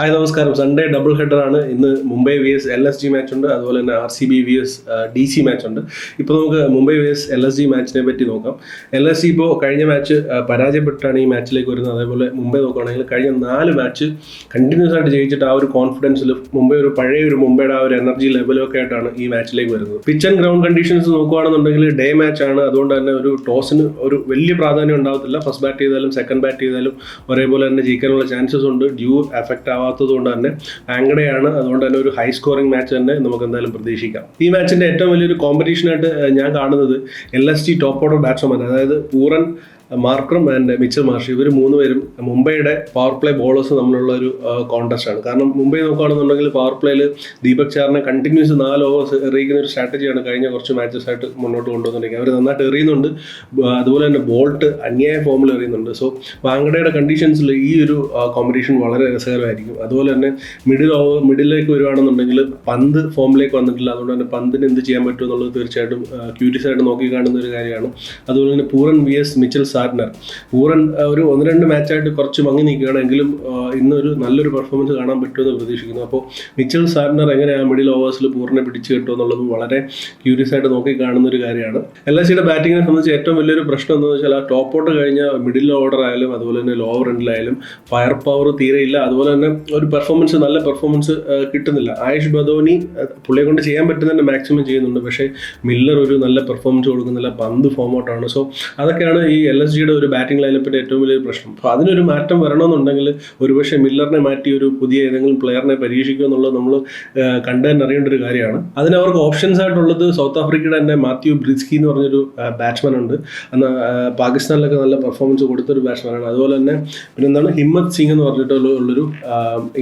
Hi നമസ്കാരം. Sunday double header ആണ്. ഇന്ന് Mumbai V S L S G match ഉണ്ട്. അതുപോലെ തന്നെ R C B V S D C match ഉണ്ട്. ഇപ്പോൾ നമുക്ക് Mumbai V S L S G മാച്ചിനെ പറ്റി നോക്കാം. എൽ എസ് ജി ഇപ്പോൾ കഴിഞ്ഞ മാച്ച് പരാജയപ്പെട്ടാണ് ഈ മാച്ചിലേക്ക് വരുന്നത്. അതേപോലെ മുംബൈ നോക്കുകയാണെങ്കിൽ കഴിഞ്ഞ നാല് മാച്ച് കണ്ടിന്യൂസ് ആയിട്ട് ജയിച്ചിട്ട് ആ ഒരു കോൺഫിഡൻസിൽ മുംബൈ ഒരു പഴയ ഒരു മുംബൈയുടെ ആ ഒരു എനർജി ലെവലൊക്കെ ആയിട്ടാണ് ഈ മാച്ചിലേക്ക് വരുന്നത്. പിച്ച് ആൻഡ് ഗ്രൗണ്ട് കണ്ടീഷൻസ് നോക്കുകയാണെന്നുണ്ടെങ്കിൽ ഡേ മാച്ച് ആണ്. അതുകൊണ്ട് തന്നെ ഒരു ടോസിന് ഒരു വലിയ പ്രാധാന്യം ഉണ്ടാവത്തില്ല. ഫസ്റ്റ് ബാറ്റ് ചെയ്താലും സെക്കൻഡ് ബാറ്റ് ചെയ്താലും ഒരേപോലെ തന്നെ ജയിക്കാനുള്ള ചാൻസസ് ഉണ്ട്. ഡ്യൂ എഫക്റ്റ് ആവാത്തത് കൊണ്ട് തന്നെ ആങ്കടയാണ് അതുകൊണ്ട് തന്നെ ഒരു ഹൈ സ്കോറിംഗ് മാച്ച് തന്നെ നമുക്ക് എന്തായാലും പ്രതീക്ഷിക്കാം. ഈ മാച്ചിന്റെ ഏറ്റവും വലിയൊരു കോമ്പറ്റീഷനായിട്ട് ഞാൻ കാണുന്നത് L S T top order batsman അതായത് Pooran Markram and Mitchell Marsh ഇവർ മൂന്ന് പേരും മുംബൈയുടെ പവർ പ്ലേ ബോളേഴ്സ് തമ്മിലുള്ള ഒരു കോൺടെസ്റ്റ് ആണ്. കാരണം മുംബൈ നോക്കുകയാണെന്നുണ്ടെങ്കിൽ പവർ പ്ലേയിൽ ദീപക് ചാറിനെ കണ്ടിന്യൂസ് നാല് ഓവേഴ്സ് എറിയിക്കുന്ന ഒരു സ്ട്രാറ്റജിയാണ് കഴിഞ്ഞ കുറച്ച് മാച്ചസ് ആയിട്ട് മുന്നോട്ട് കൊണ്ടുവന്നിരിക്കുന്നത്. അവർ നന്നായിട്ട് എറിയുന്നുണ്ട്. അതുപോലെ തന്നെ ബോൾട്ട് അന്യായ ഫോമിൽ എറിയുന്നുണ്ട്. സോ വാങ്കടയുടെ കണ്ടീഷൻസിൽ ഈ ഒരു കോമ്പറ്റീഷൻ വളരെ രസകരമായിരിക്കും. അതുപോലെ തന്നെ മിഡിൽ ഓവർ മിഡിലേക്ക് വരുവാണെന്നുണ്ടെങ്കിൽ പന്ത് ഫോമിലേക്ക് വന്നിട്ടില്ല. അതുകൊണ്ട് തന്നെ പന്തിന് എന്ത് ചെയ്യാൻ പറ്റും എന്നുള്ളത് തീർച്ചയായിട്ടും ക്യൂരിയസ് ആയിട്ട് നോക്കി കാണുന്ന ഒരു കാര്യമാണ്. അതുപോലെ തന്നെ Pooran V S Mitchell Santner Pooran ഊറൻ ഒരു ഒന്ന് രണ്ട് മാച്ചായിട്ട് കുറച്ച് മങ്ങി നിൽക്കുകയാണെങ്കിലും ഇന്നൊരു നല്ലൊരു പെർഫോമൻസ് കാണാൻ പറ്റുമെന്ന് പ്രതീക്ഷിക്കുന്നു. അപ്പോൾ മിച്ചൽ സാർട്നർ എങ്ങനെയാണ് മിഡിൽ ഓവേഴ്സിൽ പൂർണ പിടിച്ചു കിട്ടുമോ എന്നുള്ളത് വളരെ ക്യൂരിയസ് ആയിട്ട് നോക്കി കാണുന്ന ഒരു കാര്യമാണ്. എൽ എസ് സിയുടെ ബാറ്റിങ്ങിനെ സംബന്ധിച്ച് ഏറ്റവും വലിയൊരു പ്രശ്നം എന്താണെന്ന് വെച്ചാൽ ആ ടോപ്പ് ഔട്ട് കഴിഞ്ഞ മിഡിൽ ഓർഡർ ആയാലും അതുപോലെ തന്നെ ലോവർ എൻഡിലായാലും ഫയർ പവർ തീരെയില്ല അതുപോലെ തന്നെ ഒരു പെർഫോമൻസ് നല്ല പെർഫോമൻസ് കിട്ടുന്നില്ല. ആയുഷ് ബദോനി പുള്ളിയെ കൊണ്ട് ചെയ്യാൻ പറ്റുന്നതിന്റെ മാക്സിമം ചെയ്യുന്നുണ്ട്. പക്ഷേ മില്ലർ ഒരു നല്ല പെർഫോമൻസ് കൊടുക്കുന്നില്ല. പന്ത് ഫോം ഔട്ടാണ് സോ അതൊക്കെയാണ് ഈ എൽ ജിയുടെ ഒരു ബാറ്റിംഗ് ലൈനപ്പിന്റെ ഏറ്റവും വലിയൊരു പ്രശ്നം. അപ്പോൾ അതിനൊരു മാറ്റം വരണമെന്നുണ്ടെങ്കിൽ ഒരുപക്ഷെ മില്ലറിനെ മാറ്റി ഒരു പുതിയ ഏതെങ്കിലും പ്ലെയറിനെ പരീക്ഷിക്കുക എന്നുള്ളത് നമ്മൾ കണ്ടു അറിയേണ്ട ഒരു കാര്യമാണ്. അതിന് അവർക്ക് ഓപ്ഷൻസ് ആയിട്ടുള്ളത് സൗത്ത് ആഫ്രിക്കയുടെ തന്നെ മാത്യു ബ്രിസ്കി എന്ന് പറഞ്ഞൊരു ബാറ്റ്സ്മാൻ ഉണ്ട്. അന്ന് പാകിസ്ഥാനിലൊക്കെ നല്ല പെർഫോമൻസ് കൊടുത്തൊരു ബാറ്റ്സ്മാനാണ് അതുപോലെ തന്നെ പിന്നെ എന്താണ് ഹിമ്മത് സിംഗ് എന്ന് പറഞ്ഞിട്ടുള്ള ഉള്ളൊരു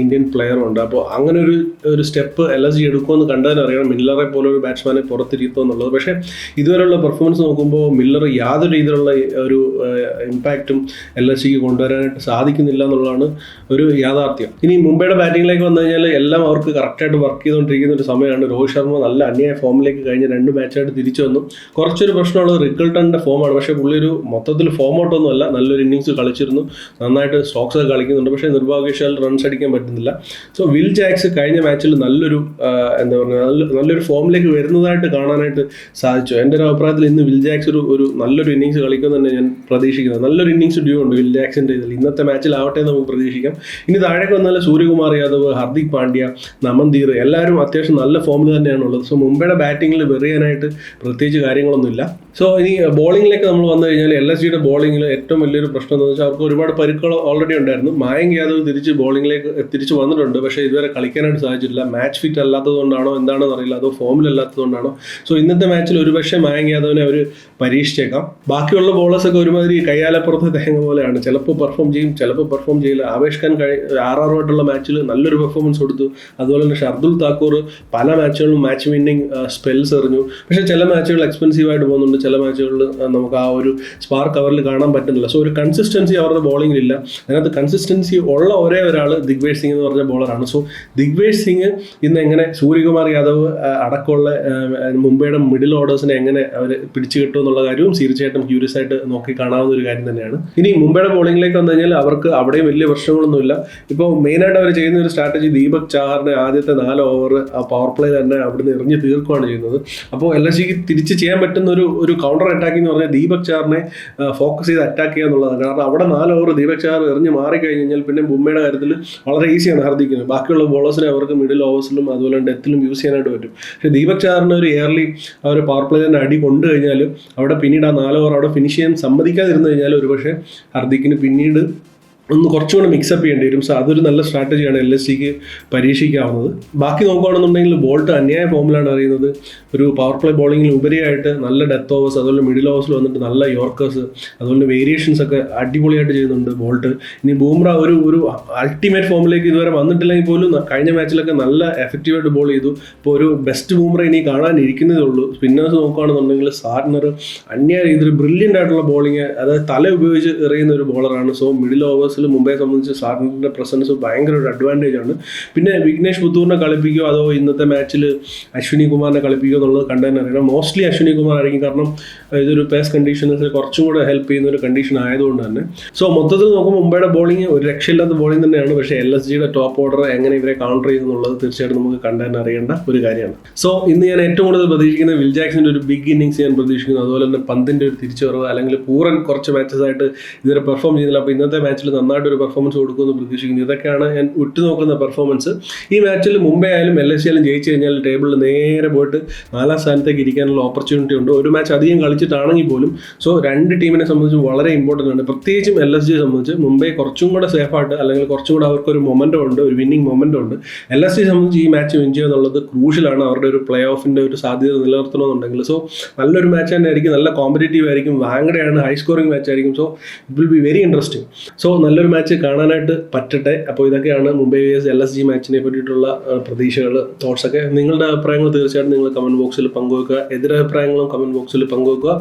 ഇന്ത്യൻ പ്ലെയറും ഉണ്ട്. അപ്പോൾ അങ്ങനെ ഒരു ഒരു സ്റ്റെപ്പ് എൽ എസ് ജി എടുക്കുമെന്ന് കണ്ടതിന് അറിയണം. മില്ലറെ പോലെ ഒരു ബാറ്റ്സ്മാനെ പുറത്തിരിക്കുമെന്നുള്ളത് പക്ഷേ ഇതുവരെയുള്ള പെർഫോമൻസ് നോക്കുമ്പോൾ മില്ലർ യാതൊരു രീതിയിലുള്ള ഒരു ഇമ്പാക്റ്റും എൽ എസ് സിക്ക് കൊണ്ടുവരാനായിട്ട് സാധിക്കുന്നില്ല എന്നുള്ളതാണ് ഒരു യാഥാർത്ഥ്യം. ഇനി മുംബൈയുടെ ബാറ്റിങ്ങിലേക്ക് വന്നു കഴിഞ്ഞാൽ എല്ലാം അവർക്ക് കറക്റ്റായിട്ട് വർക്ക് ചെയ്തുകൊണ്ടിരിക്കുന്ന ഒരു സമയമാണ്. രോഹിത് ശർമ്മ നല്ല അന്യായ ഫോമിലേക്ക് കഴിഞ്ഞ രണ്ട് മാച്ചായിട്ട് തിരിച്ചു വന്നു. കുറച്ചൊരു പ്രശ്നമുള്ള റിക്കൾട്ടന്റെ ഫോമാണ് പക്ഷേ പുള്ളി ഒരു മൊത്തത്തിൽ ഫോം ഔട്ടൊന്നും അല്ല. നല്ലൊരു ഇന്നിങ്സ് കളിച്ചിരുന്നു. നന്നായിട്ട് സ്റ്റോക്സ് കളിക്കുന്നുണ്ട്. പക്ഷേ നിർഭാഗ്യവശാൽ റൺസ് അടിക്കാൻ പറ്റുന്നില്ല. സോ വിൽ ജാക്സ് കഴിഞ്ഞ മാച്ചിൽ നല്ലൊരു എന്താ പറയുക നല്ല നല്ലൊരു ഫോമിലേക്ക് വരുന്നതായിട്ട് കാണാനായിട്ട് സാധിച്ചു. എന്റെ ഒരു അഭിപ്രായത്തിൽ ഇന്ന് വിൽ ജാക്സ് ഒരു ഒരു നല്ലൊരു ഇന്നിങ്സ് കളിക്കുമെന്ന് തന്നെ ഞാൻ പ്രതീക്ഷിക്കുന്നത്. നല്ലൊരു ഇന്നിങ്സ് ഡ്യൂ ഉണ്ട് വിൽ ജാക്സിന്റെ ഇതിൽ ഇന്നത്തെ മാച്ചിലാവട്ടെ നമുക്ക് പ്രതീക്ഷിക്കാം. ഇനി താഴേക്ക് വന്നാൽ സൂര്യകുമാർ യാദവ് ഹർദിക് പാണ്ഡ്യ നമൻദീർ എല്ലാവരും അത്യാവശ്യം നല്ല ഫോമിൽ തന്നെയാണ് ഉള്ളത്. സോ മുംബൈയുടെ ബാറ്റിങ്ങിൽ വെറിയാനായിട്ട് പ്രത്യേകിച്ച് കാര്യങ്ങളൊന്നുമില്ല സോ ഇനി ബോളിങ്ങിലേക്ക് നമ്മൾ വന്നു കഴിഞ്ഞാൽ എൽ എസ് ജിയുടെ ബോളിങ്ങിൽ ഏറ്റവും വലിയൊരു പ്രശ്നം എന്ന് വെച്ചാൽ അവർക്ക് ഒരുപാട് പരുക്കൾ ഓൾറെഡി ഉണ്ടായിരുന്നു. മായങ്ക് യാദവ് തിരിച്ച് ബോളിങ്ങിലേക്ക് തിരിച്ച് വന്നിട്ടുണ്ട്. പക്ഷേ ഇതുവരെ കളിക്കാനായിട്ട് സാധിച്ചിട്ടില്ല. മാച്ച് ഫിറ്റ് അല്ലാത്തതുകൊണ്ടാണോ എന്താണെന്ന് അറിയില്ല. അതോ ഫോമിലല്ലാത്തതുകൊണ്ടാണോ സോ ഇന്നത്തെ മാച്ചിൽ ഒരുപക്ഷെ മായങ്ക് യാദവിനെ അവർ പരീക്ഷിച്ചേക്കാം. ബാക്കിയുള്ള ബോളേഴ്സൊക്കെ ഒരുമാതിരി കയ്യാലപ്പുറത്ത് തേങ്ങ പോലെയാണ്. ചിലപ്പോൾ പെർഫോം ചെയ്യും ചിലപ്പോൾ പെർഫോം ചെയ്യില്ല. ആവേഷ് ഖാൻ കഴി ആറാറുമായിട്ടുള്ള മാച്ചിൽ നല്ലൊരു പെർഫോമൻസ് കൊടുത്തു. അതുപോലെ തന്നെ ഷർദുൽ താക്കൂർ പല മാച്ചുകളിലും മാച്ച് വിന്നിങ് സ്പെൽസ് എറിഞ്ഞു. പക്ഷേ ചില മാച്ചുകൾ എക്സ്പെൻസീവായിട്ട് പോകുന്നുണ്ട്. ചില മാച്ചുകളിൽ നമുക്ക് ആ ഒരു സ്പാർക്ക് അവരിൽ കാണാൻ പറ്റുന്നില്ല. സോ ഒരു കൺസിസ്റ്റൻസി അവരുടെ ബോളിംഗിൽ ഇല്ല അതിനകത്ത് കൺസിസ്റ്റൻസി ഉള്ള ഒരേ ഒരാൾ ദിഗ്വേഷ് സിംഗ് എന്ന് പറഞ്ഞ ബോളറാണ് സോ ദിഗ്വേഷ് സിംഗ് ഇന്ന് എങ്ങനെ സൂര്യകുമാർ യാദവ് അടക്കമുള്ള മുംബൈയുടെ മിഡിൽ ഓർഡേഴ്സിനെ എങ്ങനെ അവർ പിടിച്ചു കിട്ടും എന്നുള്ള കാര്യവും തീർച്ചയായിട്ടും ക്യൂരിയസ് ആയിട്ട് നോക്കി കാണാവുന്ന ഒരു കാര്യം തന്നെയാണ്. ഇനി മുംബൈയുടെ ബോളിംഗിലേക്ക് വന്നു കഴിഞ്ഞാൽ അവർക്ക് അവിടെയും വലിയ പ്രശ്നങ്ങളൊന്നുമില്ല. ഇപ്പോൾ മെയിനായിട്ട് അവർ ചെയ്യുന്ന ഒരു സ്ട്രാറ്റജി ദീപക് ചാഹറിന്റെ ആദ്യത്തെ നാല് ഓവർ ആ പവർ പ്ലേ തന്നെ അവിടുന്ന് എറിഞ്ഞ് തീർക്കുകയാണ് ചെയ്യുന്നത്. അപ്പോൾ എൽ എസ് തിരിച്ച് ചെയ്യാൻ പറ്റുന്ന ഒരു ഒരു കൗണ്ടർ അറ്റാക്കിംഗ് എന്ന് പറഞ്ഞാൽ ദീപക് ചാറിനെ ഫോക്കസ് ചെയ്ത് അറ്റാക്ക് ചെയ്യുക എന്നുള്ളതാണ് കാരണം അവിടെ നാല് ഓവർ ദീപക് ചാർ എറിഞ്ഞ് മാറിക്കഴിഞ്ഞ് കഴിഞ്ഞാൽ പിന്നെ മുംബൈയുടെ കാര്യത്തിൽ വളരെ ഈസിയാണ് ഹർദിക്കുന്നത് ബാക്കിയുള്ള ബോളേഴ്സിനെ അവർക്ക് മിഡിൽ ഓവേഴ്സിലും അതുപോലെ ഡെത്തിലും യൂസ് ചെയ്യാനായിട്ട് പറ്റും. പക്ഷേ ദീപക് ചാറിന് ഒരു ഇയർലി ആ ഒരു പവർ തന്നെ അടി കൊണ്ടു കഴിഞ്ഞാൽ അവിടെ പിന്നീട് ആ നാല് ഓവർ അവിടെ ഫിനിഷ് ചെയ്യാൻ സമ്മതിക്കാതിരുന്നു കഴിഞ്ഞാൽ ഒരുപക്ഷെ ഹർദിക്കിന് പിന്നീട് ഒന്ന് കുറച്ചുകൂടെ മിക്സപ്പ് ചെയ്യേണ്ടി വരും. സോ അതൊരു നല്ല സ്ട്രാറ്റജിയാണ് എൽ എസ് സിക്ക് പരീക്ഷിക്കാവുന്നത്. ബാക്കി നോക്കുകയാണെന്നുണ്ടെങ്കിൽ ബോൾട്ട് അന്യായ ഫോമിലാണ് അറിയുന്നത് ഒരു പവർ പ്ലേ ബോളിങ്ങിൽ ഉപരിയായിട്ട് നല്ല ഡെത്ത് ഓവേഴ്സ് അതുപോലെ മിഡിൽ ഓവേഴ്സിൽ വന്നിട്ട് നല്ല യോർക്കേഴ്സ് അതുപോലെ വേരിയേഷൻസ് ഒക്കെ അടിപൊളിയായിട്ട് ചെയ്യുന്നുണ്ട് ബോൾട്ട് ഇനി ബൂംറ ഒരു ഒരു അൾട്ടിമേറ്റ് ഫോമിലേക്ക് ഇതുവരെ വന്നിട്ടില്ലെങ്കിൽ പോലും കഴിഞ്ഞ മാച്ചിലൊക്കെ നല്ല എഫക്റ്റീവായിട്ട് ബോൾ ചെയ്തു. ഇപ്പോൾ ഒരു ബെസ്റ്റ് ബൂംറ ഇനി കാണാനിരിക്കുന്നതേ ഉള്ളൂ. സ്പിന്നേഴ്സ് നോക്കുകയാണെന്നുണ്ടെങ്കിൽ സാർണർ അന്യായ രീതിയിൽ ബ്രില്യന്റ് ആയിട്ടുള്ള ബോളിങ് അതായത് തല ഉപയോഗിച്ച് എറിയുന്ന ഒരു ബോളറാണ് സോ മിഡിൽ ഓവേഴ്സിൽ ഓവേഴ്സിൽ മുംബൈയെ സംബന്ധിച്ച് സാറിന്റെ പ്രസൻസ് ഭയങ്കര ഒരു അഡ്വാന്റേജ് ആണ്. പിന്നെ വിഘ്നേഷ് പുത്തൂറിനെ കളിപ്പിക്കുകയോ അതോ ഇന്നത്തെ മാച്ചിൽ അശ്വിനി കുമാറിനെ കളിപ്പിക്കുകയോ എന്നുള്ളത് കണ്ടു അറിയണം മോസ്റ്റ്ലി അശ്വിനി കുമാർ ആയിരിക്കും. കാരണം ഇതൊരു പേസ് കണ്ടീഷൻസിൽ കുറച്ചും കൂടെ ഹെൽപ്പ് ചെയ്യുന്ന ഒരു കണ്ടീഷൻ ആയതുകൊണ്ട് തന്നെ. സോ മൊത്തത്തിൽ നോക്കുമ്പോൾ മുംബൈയുടെ ബോളിംഗ് ഒരു രക്ഷയില്ലാത്ത ബോളിംഗ് തന്നെയാണ്. പക്ഷേ എൽ എസ് ജിയുടെ ടോപ്പ് ഓർഡർ എങ്ങനെ ഇവരെ കൗണ്ടർ ചെയ്യുന്നുള്ളത് തീർച്ചയായിട്ടും നമുക്ക് കണ്ടു അറിയേണ്ട ഒരു കാര്യമാണ്. സോ ഇന്ന് ഞാൻ ഏറ്റവും കൂടുതൽ പ്രതീക്ഷിക്കുന്ന വിൽ ജാക്സിന്റെ ഒരു ബിഗ് ഇന്നിങ്സ് ഞാൻ പ്രതീക്ഷിക്കുന്നു. അതുപോലെ തന്നെ പന്തിന്റെ ഒരു തിരിച്ചുവരവ് അല്ലെങ്കിൽ പൂരൻ കുറച്ച് മാച്ചസ് ആയിട്ട് ഇതുവരെ പെർഫോം ചെയ്യുന്നില്ല അപ്പോൾ ഇന്നത്തെ മാച്ചിൽ നന്നായിട്ട് ഒരു പെർഫോമൻസ് കൊടുക്കുമെന്ന് പ്രതീക്ഷിക്കുന്നു. ഇതൊക്കെയാണ് ഞാൻ ഉറ്റുനോക്കുന്ന പെർഫോമൻസ് ഈ മാച്ചിൽ മുംബൈ ആയാലും എൽ എസ് ആയാലും ജയിച്ചു കഴിഞ്ഞാൽ ടേബിളിൽ നേരെ പോയിട്ട് നാലാം സ്ഥാനത്തേക്ക് ഇരിക്കാനുള്ള ഓപ്പർച്യൂണിറ്റി ഉണ്ട്. ഒരു മാച്ച് അധികം കളിച്ചിട്ടാണെങ്കിൽ പോലും സോ രണ്ട് ടീമിനെ സംബന്ധിച്ച് വളരെ ഇമ്പോർട്ടന്റ് ആണ്. പ്രത്യേകിച്ചും എൽ എസ് ജിയെ സംബന്ധിച്ച് മുംബൈ കുറച്ചും കൂടെ സേഫായിട്ട് അല്ലെങ്കിൽ കുറച്ചും കൂടെ അവർക്ക് ഒരു മൊമെന്റം ഉണ്ട് ഒരു വിന്നിംഗ് മൊമെന്റം ഉണ്ട്. എൽ എസ് സിയെ സംബന്ധിച്ച് ഈ മാച്ച് വിൻ ചെയ്യുക എന്നുള്ളത് ക്രൂഷ്യലാണ് അവരുടെ ഒരു പ്ലേ ഓഫിന്റെ ഒരു സാധ്യത നിലനിർത്തണമെന്നുണ്ടെങ്കിൽ. സോ നല്ലൊരു മാച്ച് തന്നെ ആയിരിക്കും നല്ല കോമ്പറ്റേറ്റീവ് ആയിരിക്കും. വാങ്ങടയാണ് ഹൈ സ്കോറിംഗ് മാച്ച് ആയിരിക്കും. So it will be very interesting so നല്ലൊരു മാച്ച് കാണാനായിട്ട് പറ്റട്ടെ. അപ്പോൾ ഇതൊക്കെയാണ് Mumbai versus L S G മാച്ചിനെ പറ്റിയിട്ടുള്ള പ്രതീക്ഷകൾ തോട്ട്സ് ഒക്കെ. നിങ്ങളുടെ അഭിപ്രായങ്ങൾ തീർച്ചയായിട്ടും നിങ്ങൾ കമന്റ് ബോക്സിൽ പങ്കുവെക്കുക. എതിരഭിപ്രായങ്ങളും കമന്റ് ബോക്സിൽ പങ്കുവെക്കുക.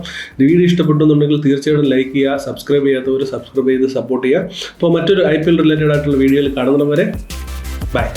വീഡിയോ ഇഷ്ടപ്പെട്ടെന്നുണ്ടെങ്കിൽ തീർച്ചയായിട്ടും ലൈക്ക് ചെയ്യുക സബ്സ്ക്രൈബ് ചെയ്യാത്തവർ സബ്സ്ക്രൈബ് ചെയ്ത് സപ്പോർട്ട് ചെയ്യുക. അപ്പോൾ മറ്റൊരു ഐ പി എൽ റിലേറ്റഡ് ആയിട്ടുള്ള വീഡിയോയിൽ കാണുന്നവരെ ബൈ